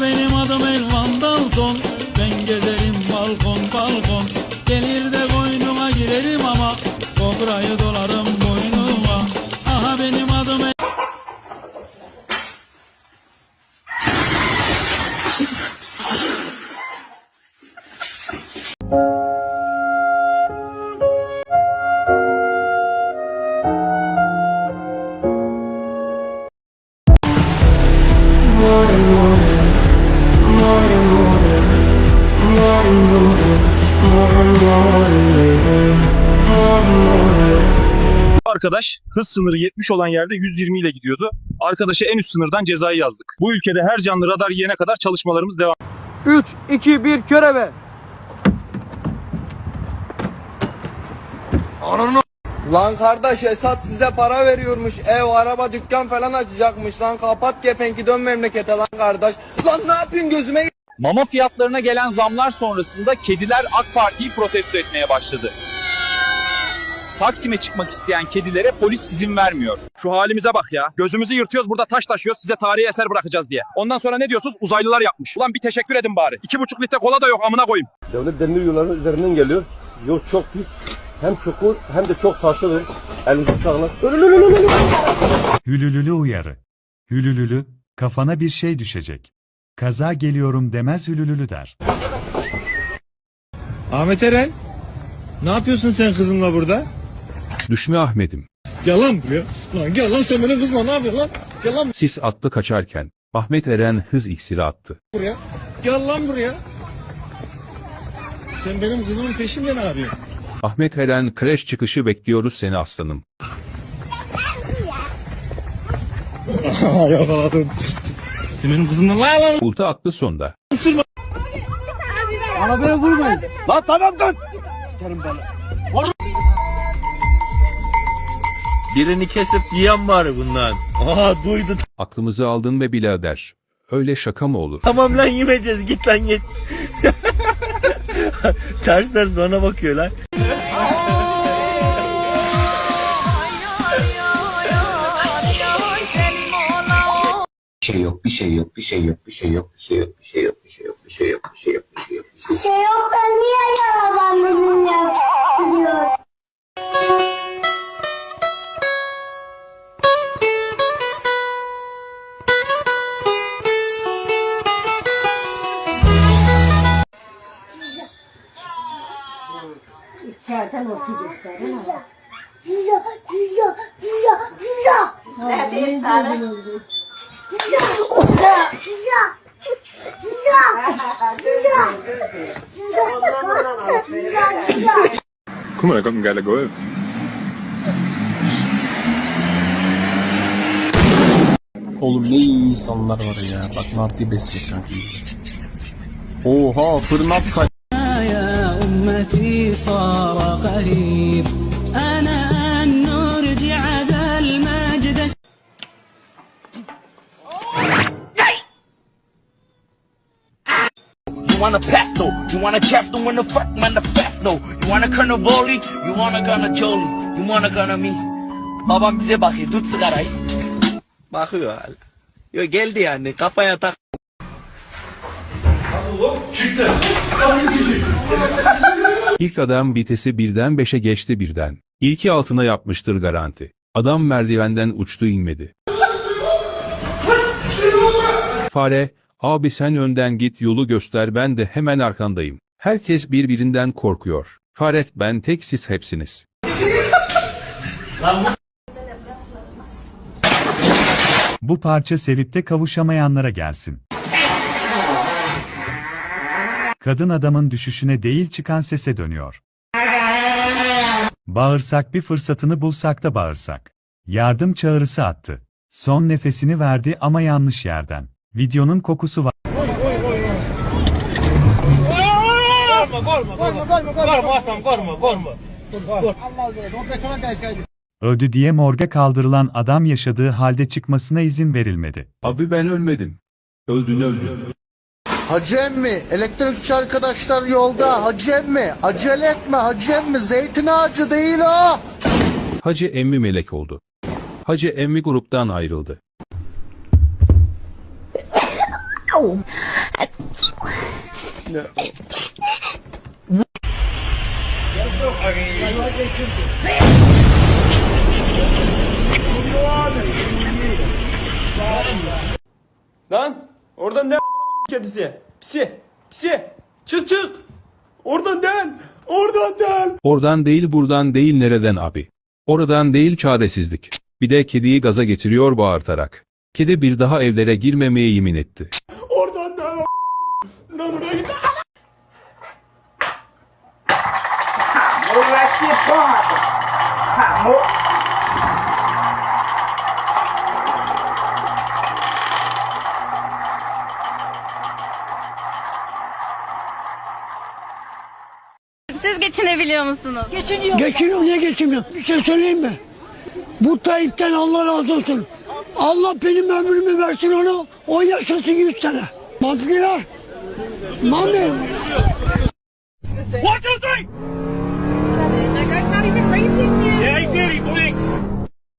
Benim adım Elvan Dalton arkadaş hız sınırı 70 olan yerde 120 ile gidiyordu. Arkadaşa en üst sınırdan cezayı yazdık. Bu ülkede her canlı radar yiyene kadar çalışmalarımız devam 3, 2, 1 körebe. Lan kardeş Esat size para veriyormuş. Ev, araba, dükkan falan açacakmış. Lan kapat kepenki dön memlekete lan kardeş. Lan ne yapayım gözüme Mama fiyatlarına gelen zamlar sonrasında kediler AK Parti'yi protesto etmeye başladı. Taksim'e çıkmak isteyen kedilere polis izin vermiyor. Şu halimize bak ya. Gözümüzü yırtıyoruz burada taş taşıyoruz size tarihi eser bırakacağız diye. Ondan sonra ne diyorsunuz? Uzaylılar yapmış. Ulan bir teşekkür edin bari. İki buçuk litre kola da yok amına koyayım. Devlet demir yolların üzerinden geliyor. Yol çok pis. Hem çukur hem de çok taşlıdır. Elinizi sağlar. Hülülülü uyarı. Hülülülü, kafana bir şey düşecek. Kaza geliyorum demez hülülülü der. Ahmet Eren, ne yapıyorsun sen kızımla burada? Düşme Ahmet'im. Gel lan buraya. Lan gel lan sen benim kızma ne yapıyorsun lan? Gel lan Sis attı kaçarken. Ahmet Eren hız iksiri attı. buraya. Gel lan buraya. Sen benim kızımın peşinde ne yapıyorsun? Ahmet Eren kreş çıkışı bekliyoruz seni aslanım. Yakaladım. Sen benim kızımla lan lan. Ulti attı sonda. Arabaya vurmayın. Lan tamam dur. Birini kesip yiyen var bundan. Aha duydu. Aklımızı aldın be birader. Öyle şaka mı olur? Tamam lan yemeyeceğiz git lan git. ters ters bana bakıyor lan. Şey yok, bir şey yok, bir şey yok, bir şey yok, bir şey yok, bir şey yok, bir şey yok, bir şey yok, bir şey yok, bir şey yok, bir şey yok. Bir şey da niye yaralandın ya? Diyor. İçeriden orta gösterin ama. Cüca, cüca, cüca. Neredeyiz sana? Cüca, Guck mal, da kommt ein geiler Golf. Oğlum ne iyi insanlar var ya. Bak Martı besliyor kanka bizi. Oha fırnat saç. Want a pesto, you want a chest, you want a fuck manifesto. You want a carnivore, you want a gonna jolly, you want a gonna me. Babam bize bakıyor, tut sigarayı. Bakıyor hala. Yo geldi yani, kafaya tak. İlk adam vitesi birden 5'e geçti birden. İlki altına yapmıştır garanti. Adam merdivenden uçtu inmedi. Fare, abi sen önden git yolu göster ben de hemen arkandayım. Herkes birbirinden korkuyor. Faret ben tek siz hepsiniz. Bu parça sevip de kavuşamayanlara gelsin. Kadın adamın düşüşüne değil çıkan sese dönüyor. Bağırsak bir fırsatını bulsak da bağırsak. Yardım çağrısı attı. Son nefesini verdi ama yanlış yerden. Videonun kokusu var. Öldü diye morga kaldırılan adam yaşadığı halde çıkmasına izin verilmedi. Abi ben ölmedim. Öldün öldün. Hacı emmi, elektrikçi arkadaşlar yolda. Hacı emmi, acele etme hacı emmi. Zeytin ağacı değil o. Hacı emmi melek oldu. Hacı emmi gruptan ayrıldı. Lan oradan ne kedisi? Pisi. Pisi. Çık çık. Oradan del. Oradan del. Oradan değil buradan değil nereden abi? Oradan değil çaresizlik. Bir de kediyi gaza getiriyor bağırtarak. Kedi bir daha evlere girmemeye yemin etti. Oradan del. Lan buraya git. Siz geçinebiliyor musunuz? Geçiniyorum niye geçiniyorum? Bir şey söyleyeyim mi? Bu Tayyip'ten Allah razı olsun. Allah benim ömrümü versin ona. O yaşasın 100 sene. Mazgiler. Mama. One, two, three! That guy's not even racing you! Yeah, he did. He blinked.